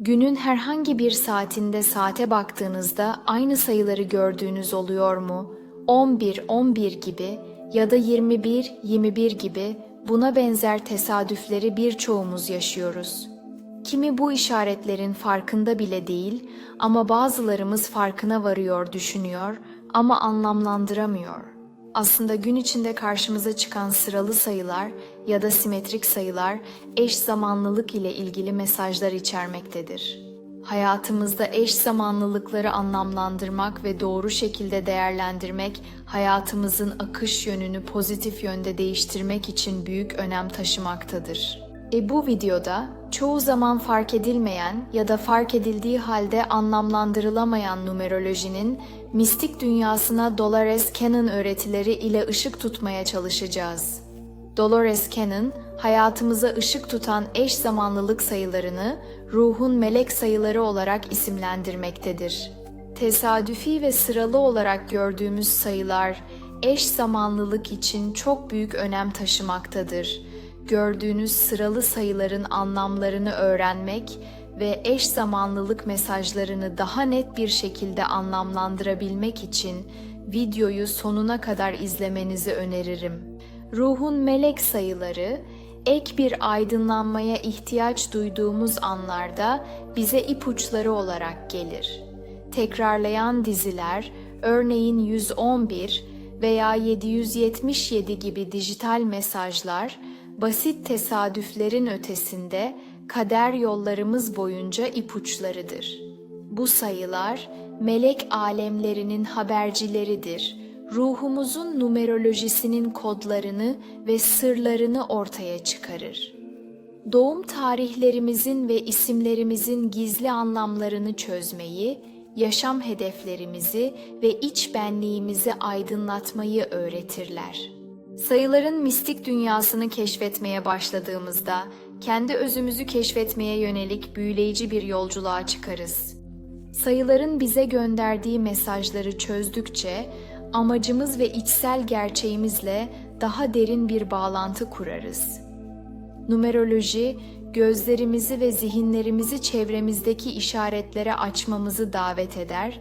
Günün herhangi bir saatinde saate baktığınızda aynı sayıları gördüğünüz oluyor mu? 11, 11 gibi ya da 21, 21 gibi buna benzer tesadüfleri birçoğumuz yaşıyoruz. Kimi bu işaretlerin farkında bile değil ama bazılarımız farkına varıyor, düşünüyor ama anlamlandıramıyor. Aslında gün içinde karşımıza çıkan sıralı sayılar ya da simetrik sayılar eş zamanlılık ile ilgili mesajlar içermektedir. Hayatımızda eş zamanlılıkları anlamlandırmak ve doğru şekilde değerlendirmek hayatımızın akış yönünü pozitif yönde değiştirmek için büyük önem taşımaktadır. E bu videoda çoğu zaman fark edilmeyen ya da fark edildiği halde anlamlandırılamayan numerolojinin mistik dünyasına Dolores Cannon öğretileri ile ışık tutmaya çalışacağız. Dolores Cannon, hayatımıza ışık tutan eş zamanlılık sayılarını ruhun melek sayıları olarak isimlendirmektedir. Tesadüfi ve sıralı olarak gördüğümüz sayılar eş zamanlılık için çok büyük önem taşımaktadır. Gördüğünüz sıralı sayıların anlamlarını öğrenmek ve eş zamanlılık mesajlarını daha net bir şekilde anlamlandırabilmek için videoyu sonuna kadar izlemenizi öneririm. Ruhun melek sayıları ek bir aydınlanmaya ihtiyaç duyduğumuz anlarda bize ipuçları olarak gelir. Tekrarlayan diziler, örneğin 111 veya 777 gibi dijital mesajlar, basit tesadüflerin ötesinde kader yollarımız boyunca ipuçlarıdır. Bu sayılar melek alemlerinin habercileridir. Ruhumuzun numerolojisinin kodlarını ve sırlarını ortaya çıkarır. Doğum tarihlerimizin ve isimlerimizin gizli anlamlarını çözmeyi, yaşam hedeflerimizi ve iç benliğimizi aydınlatmayı öğretirler. Sayıların mistik dünyasını keşfetmeye başladığımızda kendi özümüzü keşfetmeye yönelik büyüleyici bir yolculuğa çıkarız. Sayıların bize gönderdiği mesajları çözdükçe amacımız ve içsel gerçeğimizle daha derin bir bağlantı kurarız. Numeroloji, gözlerimizi ve zihinlerimizi çevremizdeki işaretlere açmamızı davet eder,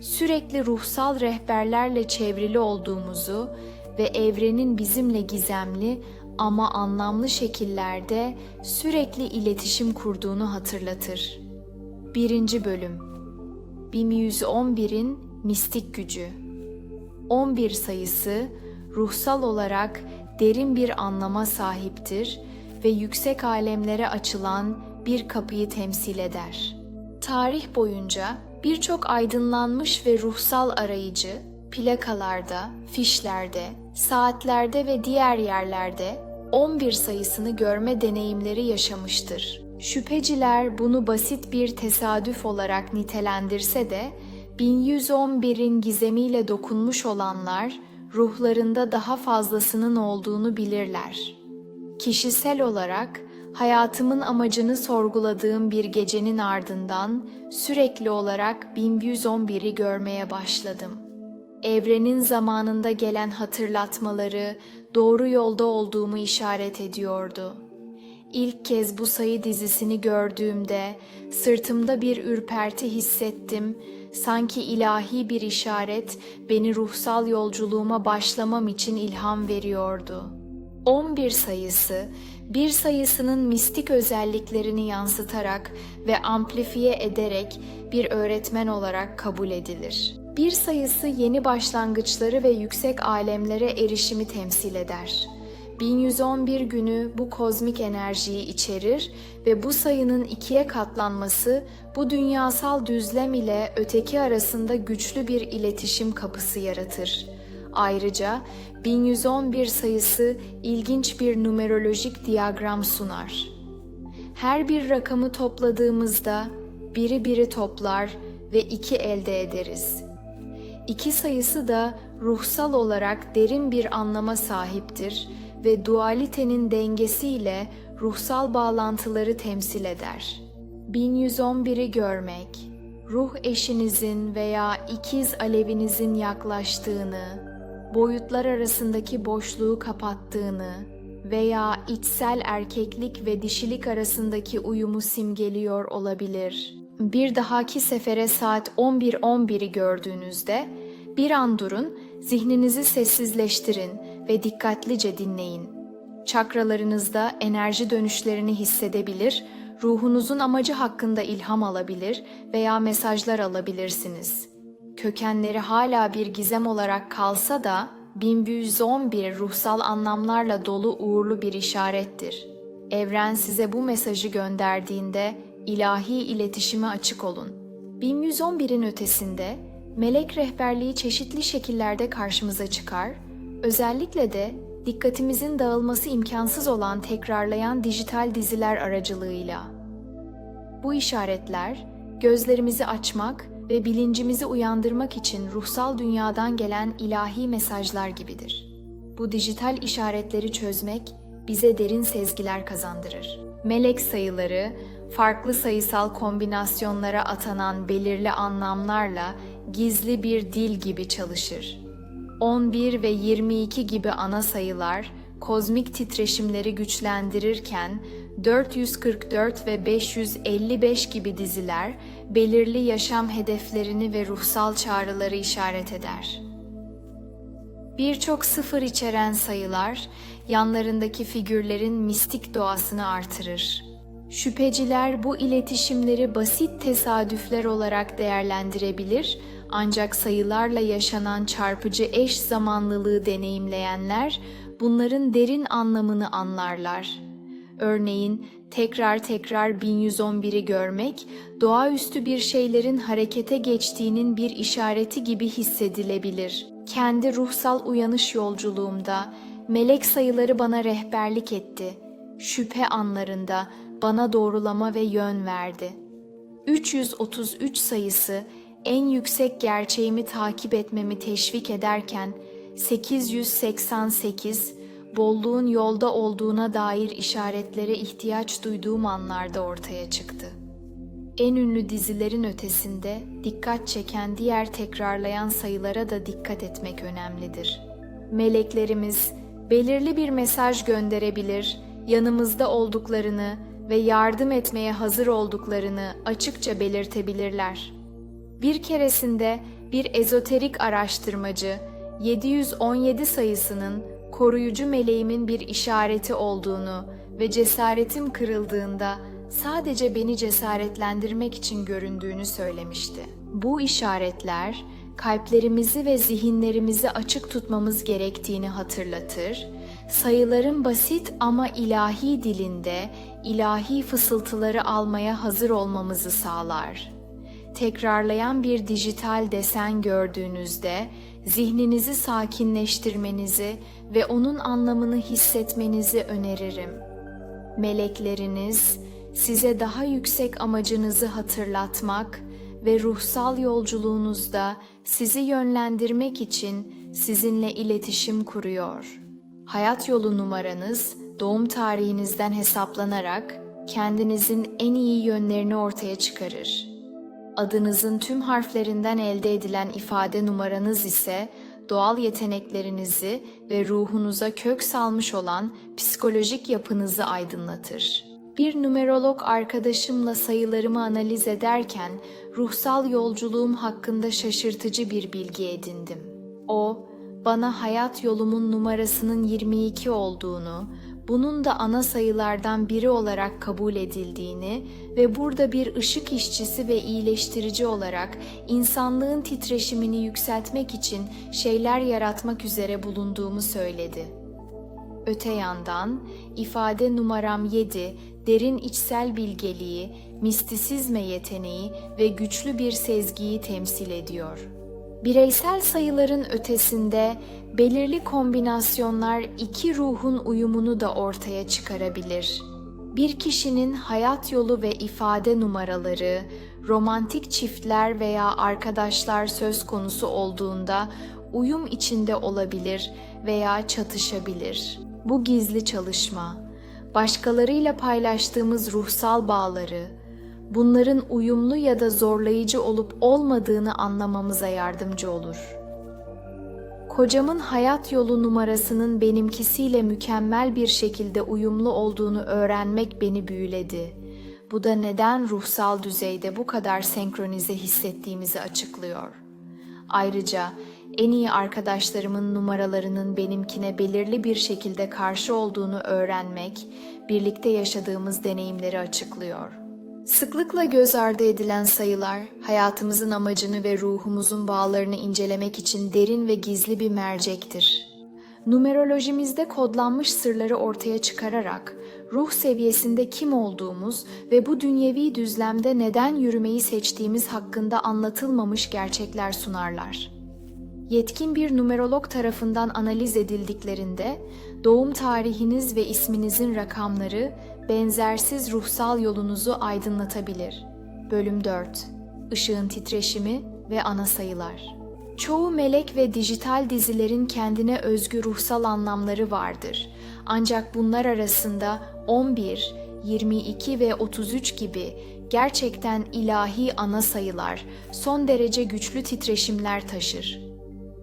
sürekli ruhsal rehberlerle çevrili olduğumuzu ve evrenin bizimle gizemli ama anlamlı şekillerde sürekli iletişim kurduğunu hatırlatır. 1. Bölüm 1111'in mistik gücü 11 sayısı ruhsal olarak derin bir anlama sahiptir ve yüksek alemlere açılan bir kapıyı temsil eder. Tarih boyunca birçok aydınlanmış ve ruhsal arayıcı plakalarda, fişlerde, saatlerde ve diğer yerlerde 11 sayısını görme deneyimleri yaşamıştır. Şüpheciler bunu basit bir tesadüf olarak nitelendirse de 1111'in gizemiyle dokunmuş olanlar ruhlarında daha fazlasının olduğunu bilirler. Kişisel olarak hayatımın amacını sorguladığım bir gecenin ardından sürekli olarak 1111'i görmeye başladım. Evrenin zamanında gelen hatırlatmaları doğru yolda olduğumu işaret ediyordu. İlk kez bu sayı dizisini gördüğümde sırtımda bir ürperti hissettim. Sanki ilahi bir işaret beni ruhsal yolculuğuma başlamam için ilham veriyordu. 11 sayısı bir sayısının mistik özelliklerini yansıtarak ve amplifiye ederek bir öğretmen olarak kabul edilir. Bir sayısı yeni başlangıçları ve yüksek alemlere erişimi temsil eder. 1111 günü bu kozmik enerjiyi içerir ve bu sayının ikiye katlanması bu dünyasal düzlem ile öteki arasında güçlü bir iletişim kapısı yaratır. Ayrıca 1111 sayısı ilginç bir numerolojik diyagram sunar. Her bir rakamı topladığımızda biri biri toplar ve iki elde ederiz. İki sayısı da ruhsal olarak derin bir anlama sahiptir ve dualitenin dengesiyle ruhsal bağlantıları temsil eder. 1111'i görmek, ruh eşinizin veya ikiz alevinizin yaklaştığını, boyutlar arasındaki boşluğu kapattığını, veya içsel erkeklik ve dişilik arasındaki uyumu simgeliyor olabilir. Bir dahaki sefere saat 11.11'i gördüğünüzde bir an durun, zihninizi sessizleştirin ve dikkatlice dinleyin. Çakralarınızda enerji dönüşlerini hissedebilir, ruhunuzun amacı hakkında ilham alabilir veya mesajlar alabilirsiniz. Kökenleri hala bir gizem olarak kalsa da 1111 ruhsal anlamlarla dolu uğurlu bir işarettir. Evren size bu mesajı gönderdiğinde ilahi iletişime açık olun. 1111'in ötesinde melek rehberliği çeşitli şekillerde karşımıza çıkar, özellikle de dikkatimizin dağılması imkansız olan tekrarlayan dijital diziler aracılığıyla. Bu işaretler gözlerimizi açmak ve bilincimizi uyandırmak için ruhsal dünyadan gelen ilahi mesajlar gibidir. Bu dijital işaretleri çözmek bize derin sezgiler kazandırır. Melek sayıları, farklı sayısal kombinasyonlara atanan belirli anlamlarla gizli bir dil gibi çalışır. 11 ve 22 gibi ana sayılar kozmik titreşimleri güçlendirirken 444 ve 555 gibi diziler belirli yaşam hedeflerini ve ruhsal çağrıları işaret eder. Birçok sıfır içeren sayılar yanlarındaki figürlerin mistik doğasını artırır. Şüpheciler bu iletişimleri basit tesadüfler olarak değerlendirebilir ancak sayılarla yaşanan çarpıcı eş zamanlılığı deneyimleyenler bunların derin anlamını anlarlar. Örneğin tekrar tekrar 1111'i görmek, doğaüstü bir şeylerin harekete geçtiğinin bir işareti gibi hissedilebilir. Kendi ruhsal uyanış yolculuğumda melek sayıları bana rehberlik etti. Şüphe anlarında bana doğrulama ve yön verdi. 333 sayısı en yüksek gerçeğimi takip etmemi teşvik ederken 888 bolluğun yolda olduğuna dair işaretlere ihtiyaç duyduğum anlarda ortaya çıktı. En ünlü dizilerin ötesinde dikkat çeken diğer tekrarlayan sayılara da dikkat etmek önemlidir. Meleklerimiz belirli bir mesaj gönderebilir, yanımızda olduklarını ve yardım etmeye hazır olduklarını açıkça belirtebilirler. Bir keresinde bir ezoterik araştırmacı 717 sayısının koruyucu meleğimin bir işareti olduğunu ve cesaretim kırıldığında sadece beni cesaretlendirmek için göründüğünü söylemişti. Bu işaretler kalplerimizi ve zihinlerimizi açık tutmamız gerektiğini hatırlatır, sayıların basit ama ilahi dilinde ilahi fısıltıları almaya hazır olmamızı sağlar. Tekrarlayan bir dijital desen gördüğünüzde zihninizi sakinleştirmenizi ve onun anlamını hissetmenizi öneririm. Melekleriniz size daha yüksek amacınızı hatırlatmak ve ruhsal yolculuğunuzda sizi yönlendirmek için sizinle iletişim kuruyor. Hayat yolu numaranız doğum tarihinizden hesaplanarak kendinizin en iyi yönlerini ortaya çıkarır. Adınızın tüm harflerinden elde edilen ifade numaranız ise doğal yeteneklerinizi ve ruhunuza kök salmış olan psikolojik yapınızı aydınlatır. Bir numerolog arkadaşımla sayılarımı analiz ederken ruhsal yolculuğum hakkında şaşırtıcı bir bilgi edindim. O, bana hayat yolumun numarasının 22 olduğunu, bunun da ana sayılardan biri olarak kabul edildiğini ve burada bir ışık işçisi ve iyileştirici olarak insanlığın titreşimini yükseltmek için şeyler yaratmak üzere bulunduğumu söyledi. Öte yandan ifade numaram 7 derin içsel bilgeliği, mistisizme yeteneği ve güçlü bir sezgiyi temsil ediyor.'' Bireysel sayıların ötesinde belirli kombinasyonlar iki ruhun uyumunu da ortaya çıkarabilir. Bir kişinin hayat yolu ve ifade numaraları, romantik çiftler veya arkadaşlar söz konusu olduğunda uyum içinde olabilir veya çatışabilir. Bu gizli çalışma, başkalarıyla paylaştığımız ruhsal bağları, bunların uyumlu ya da zorlayıcı olup olmadığını anlamamıza yardımcı olur. Kocamın hayat yolu numarasının benimkisiyle mükemmel bir şekilde uyumlu olduğunu öğrenmek beni büyüledi. Bu da neden ruhsal düzeyde bu kadar senkronize hissettiğimizi açıklıyor. Ayrıca en iyi arkadaşlarımın numaralarının benimkine belirli bir şekilde karşı olduğunu öğrenmek, birlikte yaşadığımız deneyimleri açıklıyor. Sıklıkla göz ardı edilen sayılar, hayatımızın amacını ve ruhumuzun bağlarını incelemek için derin ve gizli bir mercektir. Numerolojimizde kodlanmış sırları ortaya çıkararak ruh seviyesinde kim olduğumuz ve bu dünyevi düzlemde neden yürümeyi seçtiğimiz hakkında anlatılmamış gerçekler sunarlar. Yetkin bir numerolog tarafından analiz edildiklerinde doğum tarihiniz ve isminizin rakamları benzersiz ruhsal yolunuzu aydınlatabilir. Bölüm 4 Işığın titreşimi ve ana sayılar Çoğu melek ve dijital dizilerin kendine özgü ruhsal anlamları vardır. Ancak bunlar arasında 11, 22 ve 33 gibi gerçekten ilahi ana sayılar son derece güçlü titreşimler taşır.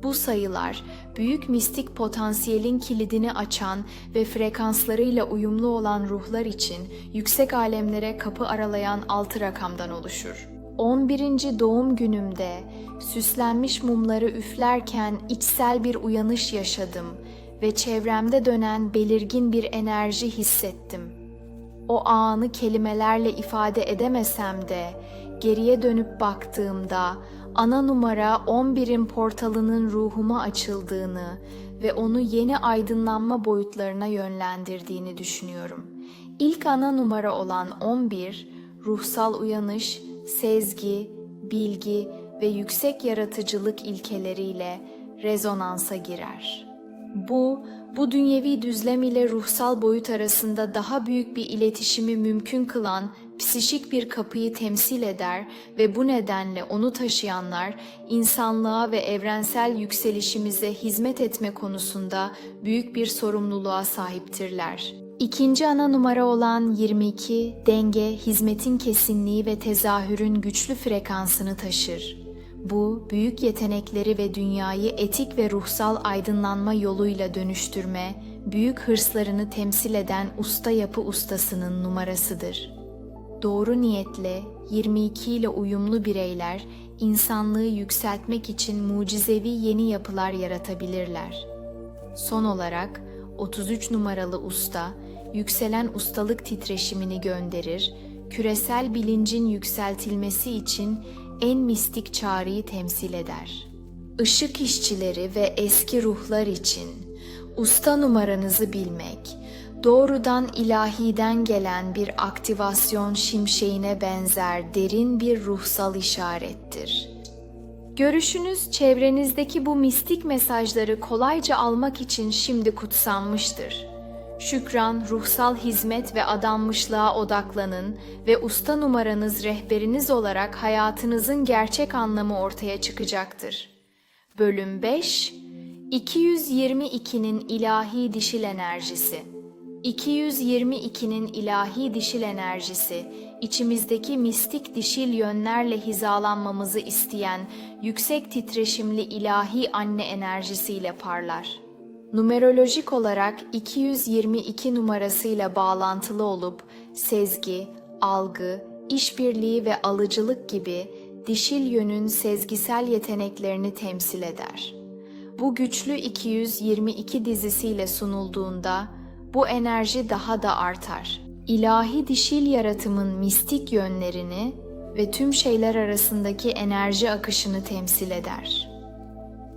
Bu sayılar büyük mistik potansiyelin kilidini açan ve frekanslarıyla uyumlu olan ruhlar için yüksek alemlere kapı aralayan altı rakamdan oluşur. 11. doğum günümde süslenmiş mumları üflerken içsel bir uyanış yaşadım ve çevremde dönen belirgin bir enerji hissettim. O anı kelimelerle ifade edemesem de geriye dönüp baktığımda ana numara 11'in portalının ruhuma açıldığını ve onu yeni aydınlanma boyutlarına yönlendirdiğini düşünüyorum. İlk ana numara olan 11, ruhsal uyanış, sezgi, bilgi ve yüksek yaratıcılık ilkeleriyle rezonansa girer. Bu, bu dünyevi düzlem ile ruhsal boyut arasında daha büyük bir iletişimi mümkün kılan psişik bir kapıyı temsil eder ve bu nedenle onu taşıyanlar insanlığa ve evrensel yükselişimize hizmet etme konusunda büyük bir sorumluluğa sahiptirler. İkinci ana numara olan 22, denge, hizmetin kesinliği ve tezahürün güçlü frekansını taşır. Bu, büyük yetenekleri ve dünyayı etik ve ruhsal aydınlanma yoluyla dönüştürme, büyük hırslarını temsil eden usta yapı ustasının numarasıdır. Doğru niyetle 22 ile uyumlu bireyler insanlığı yükseltmek için mucizevi yeni yapılar yaratabilirler. Son olarak 33 numaralı usta yükselen ustalık titreşimini gönderir, küresel bilincin yükseltilmesi için en mistik çağrıyı temsil eder. Işık işçileri ve eski ruhlar için usta numaranızı bilmek, doğrudan ilahiden gelen bir aktivasyon şimşeğine benzer derin bir ruhsal işarettir. Görüşünüz çevrenizdeki bu mistik mesajları kolayca almak için şimdi kutsanmıştır. Şükran, ruhsal hizmet ve adanmışlığa odaklanın ve usta numaranız rehberiniz olarak hayatınızın gerçek anlamı ortaya çıkacaktır. Bölüm 5 222'nin ilahi dişil enerjisi 222'nin ilahi dişil enerjisi, içimizdeki mistik dişil yönlerle hizalanmamızı isteyen yüksek titreşimli ilahi anne enerjisiyle parlar. Numerolojik olarak 222 numarasıyla bağlantılı olup sezgi, algı, işbirliği ve alıcılık gibi dişil yönün sezgisel yeteneklerini temsil eder. Bu güçlü 222 dizisiyle sunulduğunda bu enerji daha da artar. İlahi dişil yaratımın mistik yönlerini ve tüm şeyler arasındaki enerji akışını temsil eder.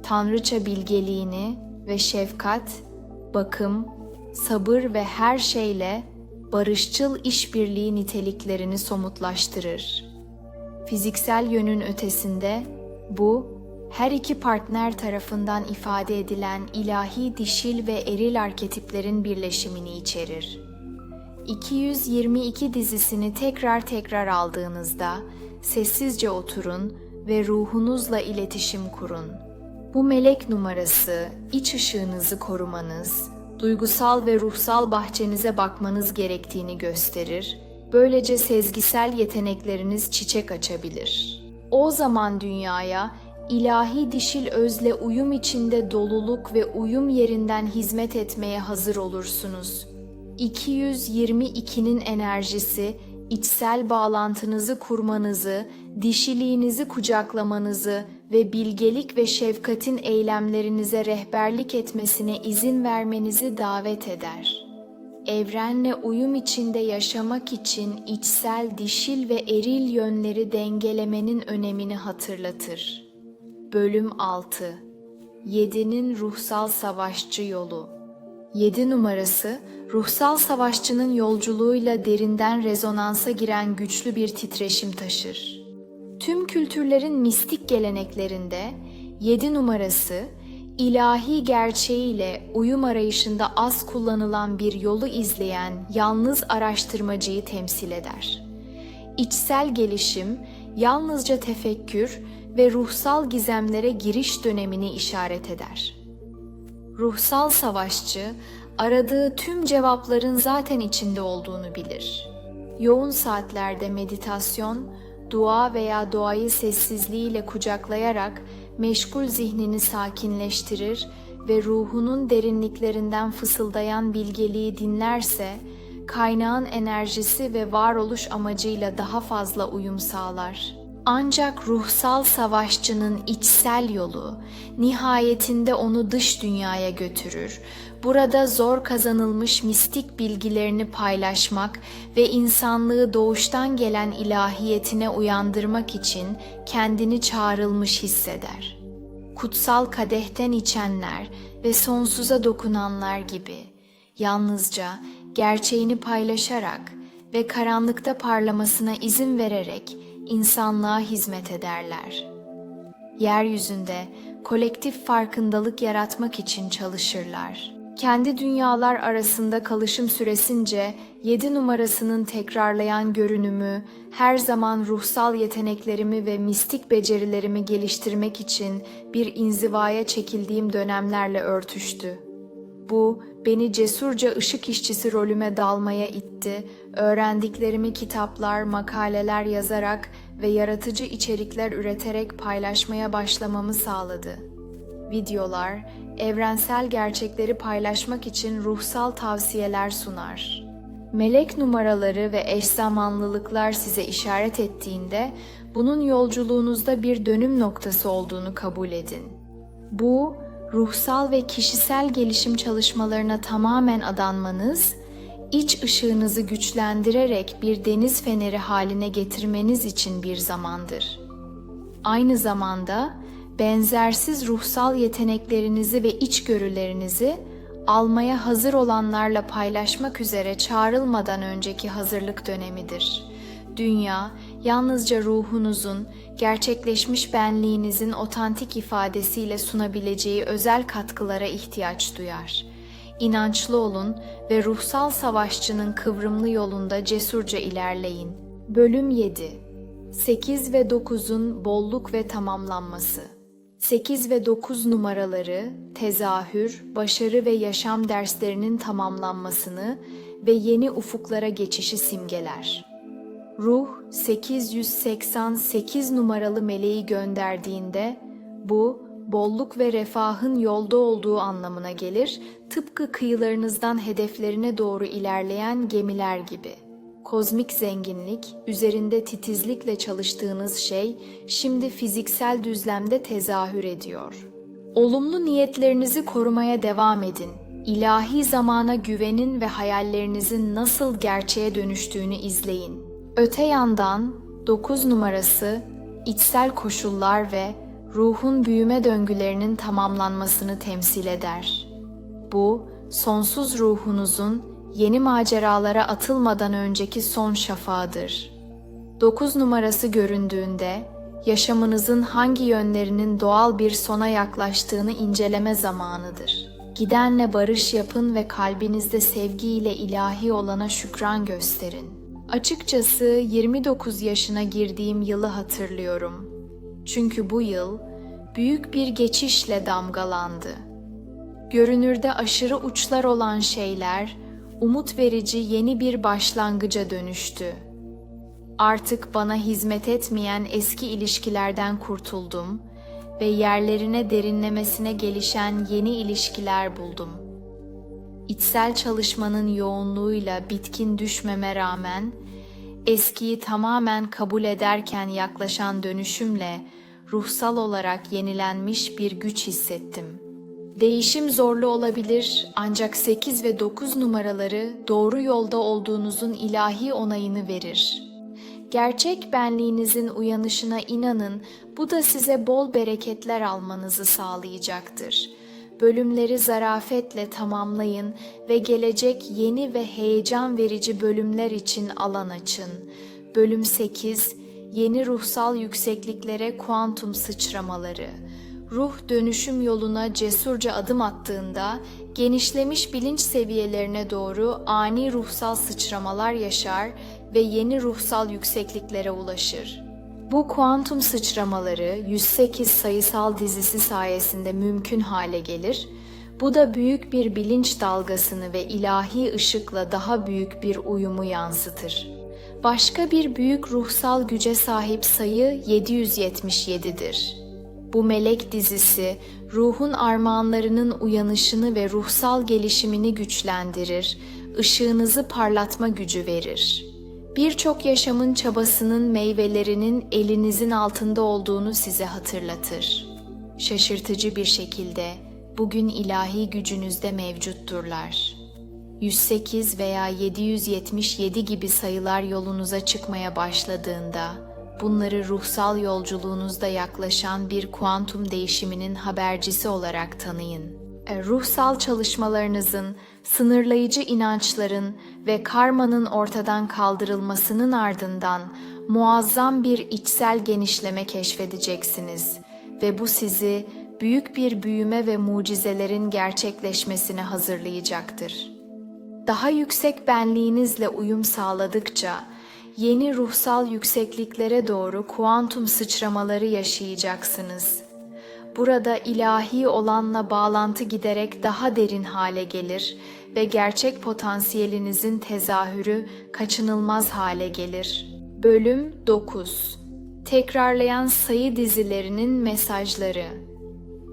Tanrıça bilgeliğini ve şefkat, bakım, sabır ve her şeyle barışçıl işbirliği niteliklerini somutlaştırır. Fiziksel yönün ötesinde bu her iki partner tarafından ifade edilen ilahi dişil ve eril arketiplerin birleşimini içerir. 222 dizisini tekrar tekrar aldığınızda sessizce oturun ve ruhunuzla iletişim kurun. Bu melek numarası iç ışığınızı korumanız, duygusal ve ruhsal bahçenize bakmanız gerektiğini gösterir. Böylece sezgisel yetenekleriniz çiçek açabilir. O zaman dünyaya ilahi dişil özle uyum içinde doluluk ve uyum yerinden hizmet etmeye hazır olursunuz. 222'nin enerjisi içsel bağlantınızı kurmanızı, dişiliğinizi kucaklamanızı ve bilgelik ve şefkatin eylemlerinize rehberlik etmesine izin vermenizi davet eder. Evrenle uyum içinde yaşamak için içsel dişil ve eril yönleri dengelemenin önemini hatırlatır. Bölüm 6 7'nin ruhsal savaşçı yolu 7 numarası, ruhsal savaşçının yolculuğuyla derinden rezonansa giren güçlü bir titreşim taşır. Tüm kültürlerin mistik geleneklerinde 7 numarası, ilahi gerçeğiyle uyum arayışında az kullanılan bir yolu izleyen yalnız araştırmacıyı temsil eder. İçsel gelişim, yalnızca tefekkür ve ruhsal gizemlere giriş dönemini işaret eder. Ruhsal savaşçı aradığı tüm cevapların zaten içinde olduğunu bilir. Yoğun saatlerde meditasyon, dua veya doğayı sessizliğiyle kucaklayarak meşgul zihnini sakinleştirir ve ruhunun derinliklerinden fısıldayan bilgeliği dinlerse, kaynağın enerjisi ve varoluş amacıyla daha fazla uyum sağlar. Ancak ruhsal savaşçının içsel yolu nihayetinde onu dış dünyaya götürür. Burada zor kazanılmış mistik bilgilerini paylaşmak ve insanlığı doğuştan gelen ilahiyetine uyandırmak için kendini çağrılmış hisseder. Kutsal kadehten içenler ve sonsuza dokunanlar gibi yalnızca gerçeğini paylaşarak ve karanlıkta parlamasına izin vererek insanlığa hizmet ederler. Yeryüzünde kolektif farkındalık yaratmak için çalışırlar. Kendi dünyalar arasında kalışım süresince 7 numarasının tekrarlayan görünümü her zaman ruhsal yeteneklerimi ve mistik becerilerimi geliştirmek için bir inzivaya çekildiğim dönemlerle örtüştü. Bu beni cesurca ışık işçisi rolüme dalmaya itti. Öğrendiklerimi kitaplar, makaleler yazarak ve yaratıcı içerikler üreterek paylaşmaya başlamamı sağladı. Videolar, evrensel gerçekleri paylaşmak için ruhsal tavsiyeler sunar. Melek numaraları ve eş zamanlılıklar size işaret ettiğinde bunun yolculuğunuzda bir dönüm noktası olduğunu kabul edin. Bu, ruhsal ve kişisel gelişim çalışmalarına tamamen adanmanız, iç ışığınızı güçlendirerek bir deniz feneri haline getirmeniz için bir zamandır. Aynı zamanda benzersiz ruhsal yeteneklerinizi ve içgörülerinizi almaya hazır olanlarla paylaşmak üzere çağrılmadan önceki hazırlık dönemidir. Dünya yalnızca ruhunuzun, gerçekleşmiş benliğinizin otantik ifadesiyle sunabileceği özel katkılara ihtiyaç duyar. İnançlı olun ve ruhsal savaşçının kıvrımlı yolunda cesurca ilerleyin. Bölüm 7 8 ve 9'un bolluk ve tamamlanması 8 ve 9 numaraları tezahür, başarı ve yaşam derslerinin tamamlanmasını ve yeni ufuklara geçişi simgeler. Ruh 888 numaralı meleği gönderdiğinde bu bolluk ve refahın yolda olduğu anlamına gelir, tıpkı kıyılarınızdan hedeflerine doğru ilerleyen gemiler gibi. Kozmik zenginlik, üzerinde titizlikle çalıştığınız şey şimdi fiziksel düzlemde tezahür ediyor. Olumlu niyetlerinizi korumaya devam edin. İlahi zamana güvenin ve hayallerinizin nasıl gerçeğe dönüştüğünü izleyin. Öte yandan 9 numarası içsel koşullar ve ruhun büyüme döngülerinin tamamlanmasını temsil eder. Bu, sonsuz ruhunuzun yeni maceralara atılmadan önceki son şafağıdır. 9 numarası göründüğünde yaşamınızın hangi yönlerinin doğal bir sona yaklaştığını inceleme zamanıdır. Gidenle barış yapın ve kalbinizde sevgiyle ilahi olana şükran gösterin. Açıkçası 29 yaşına girdiğim yılı hatırlıyorum. Çünkü bu yıl büyük bir geçişle damgalandı. Görünürde aşırı uçlar olan şeyler umut verici yeni bir başlangıca dönüştü. Artık bana hizmet etmeyen eski ilişkilerden kurtuldum ve yerlerine derinlemesine gelişen yeni ilişkiler buldum. İçsel çalışmanın yoğunluğuyla bitkin düşmeme rağmen eskiyi tamamen kabul ederken yaklaşan dönüşümle ruhsal olarak yenilenmiş bir güç hissettim. Değişim zorlu olabilir ancak 8 ve 9 numaraları doğru yolda olduğunuzun ilahi onayını verir. Gerçek benliğinizin uyanışına inanın, bu da size bol bereketler almanızı sağlayacaktır. Bölümleri zarafetle tamamlayın ve gelecek yeni ve heyecan verici bölümler için alan açın. Bölüm 8 Yeni ruhsal yüksekliklere kuantum sıçramaları. Ruh dönüşüm yoluna cesurca adım attığında genişlemiş bilinç seviyelerine doğru ani ruhsal sıçramalar yaşar ve yeni ruhsal yüksekliklere ulaşır. Bu kuantum sıçramaları 108 sayısal dizisi sayesinde mümkün hale gelir. Bu da büyük bir bilinç dalgasını ve ilahi ışıkla daha büyük bir uyumu yansıtır. Başka bir büyük ruhsal güce sahip sayı 777'dir. Bu melek dizisi ruhun armağanlarının uyanışını ve ruhsal gelişimini güçlendirir, ışığınızı parlatma gücü verir. Birçok yaşamın çabasının meyvelerinin elinizin altında olduğunu size hatırlatır. Şaşırtıcı bir şekilde bugün ilahi gücünüzde mevcutturlar. 108 veya 777 gibi sayılar yolunuza çıkmaya başladığında bunları ruhsal yolculuğunuzda yaklaşan bir kuantum değişiminin habercisi olarak tanıyın. E, Ruhsal çalışmalarınızın, sınırlayıcı inançların ve karmanın ortadan kaldırılmasının ardından muazzam bir içsel genişleme keşfedeceksiniz ve bu sizi büyük bir büyüme ve mucizelerin gerçekleşmesine hazırlayacaktır. Daha yüksek benliğinizle uyum sağladıkça yeni ruhsal yüksekliklere doğru kuantum sıçramaları yaşayacaksınız. Burada ilahi olanla bağlantı giderek daha derin hale gelir ve gerçek potansiyelinizin tezahürü kaçınılmaz hale gelir. Bölüm 9 Tekrarlayan sayı dizilerinin mesajları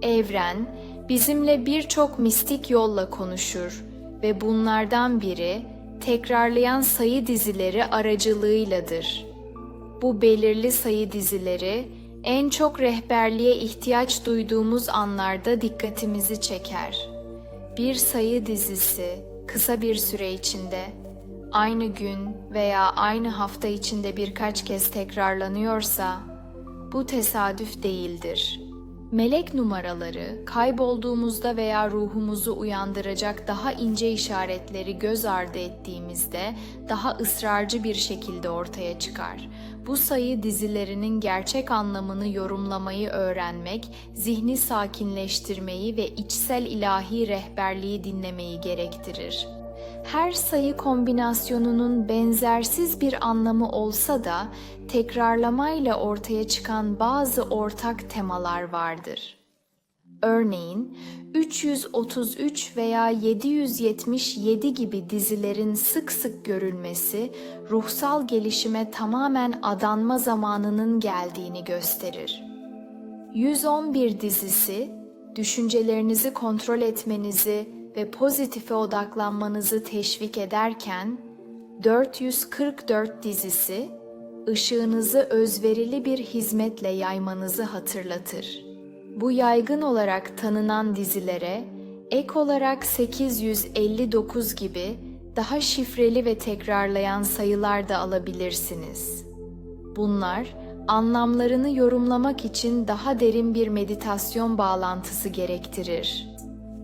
Evren bizimle birçok mistik yolla konuşur ve bunlardan biri tekrarlayan sayı dizileri aracılığıyladır. Bu belirli sayı dizileri en çok rehberliğe ihtiyaç duyduğumuz anlarda dikkatimizi çeker. Bir sayı dizisi kısa bir süre içinde aynı gün veya aynı hafta içinde birkaç kez tekrarlanıyorsa bu tesadüf değildir. Melek numaraları kaybolduğumuzda veya ruhumuzu uyandıracak daha ince işaretleri göz ardı ettiğimizde daha ısrarcı bir şekilde ortaya çıkar. Bu sayı dizilerinin gerçek anlamını yorumlamayı öğrenmek, zihni sakinleştirmeyi ve içsel ilahi rehberliği dinlemeyi gerektirir. Her sayı kombinasyonunun benzersiz bir anlamı olsa da tekrarlamayla ortaya çıkan bazı ortak temalar vardır. Örneğin 333 veya 777 gibi dizilerin sık sık görülmesi ruhsal gelişime tamamen adanma zamanının geldiğini gösterir. 111 dizisi düşüncelerinizi kontrol etmenizi ve pozitife odaklanmanızı teşvik ederken 444 dizisi ışığınızı özverili bir hizmetle yaymanızı hatırlatır. Bu yaygın olarak tanınan dizilere ek olarak 859 gibi daha şifreli ve tekrarlayan sayılar da alabilirsiniz. Bunlar anlamlarını yorumlamak için daha derin bir meditasyon bağlantısı gerektirir.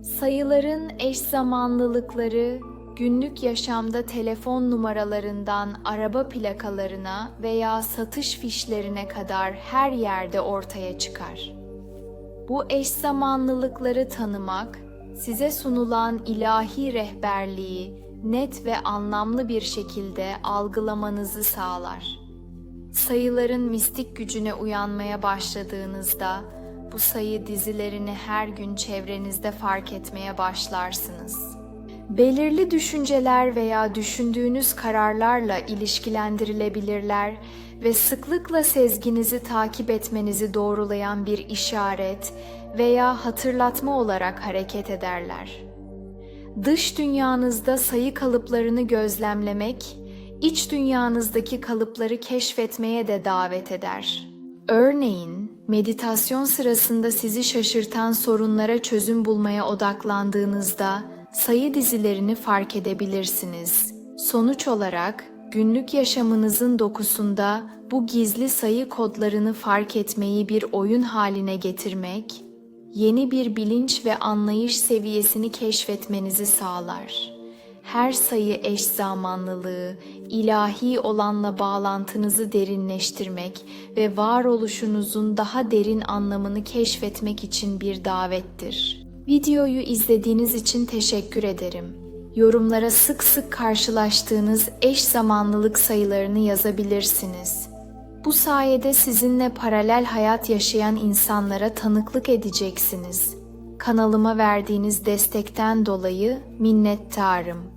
Sayıların eş zamanlılıkları günlük yaşamda telefon numaralarından araba plakalarına veya satış fişlerine kadar her yerde ortaya çıkar. Bu eş zamanlılıkları tanımak, size sunulan ilahi rehberliği net ve anlamlı bir şekilde algılamanızı sağlar. Sayıların mistik gücüne uyanmaya başladığınızda bu sayı dizilerini her gün çevrenizde fark etmeye başlarsınız. Belirli düşünceler veya düşündüğünüz kararlarla ilişkilendirilebilirler ve sıklıkla sezginizi takip etmenizi doğrulayan bir işaret veya hatırlatma olarak hareket ederler. Dış dünyanızda sayı kalıplarını gözlemlemek, iç dünyanızdaki kalıpları keşfetmeye de davet eder. Örneğin, meditasyon sırasında sizi şaşırtan sorunlara çözüm bulmaya odaklandığınızda sayı dizilerini fark edebilirsiniz. Sonuç olarak günlük yaşamınızın dokusunda bu gizli sayı kodlarını fark etmeyi bir oyun haline getirmek, yeni bir bilinç ve anlayış seviyesini keşfetmenizi sağlar. Her sayı eş zamanlılığı, ilahi olanla bağlantınızı derinleştirmek ve varoluşunuzun daha derin anlamını keşfetmek için bir davettir. Videoyu izlediğiniz için teşekkür ederim. Yorumlara sık sık karşılaştığınız eş zamanlılık sayılarını yazabilirsiniz. Bu sayede sizinle paralel hayat yaşayan insanlara tanıklık edeceksiniz. Kanalıma verdiğiniz destekten dolayı minnettarım.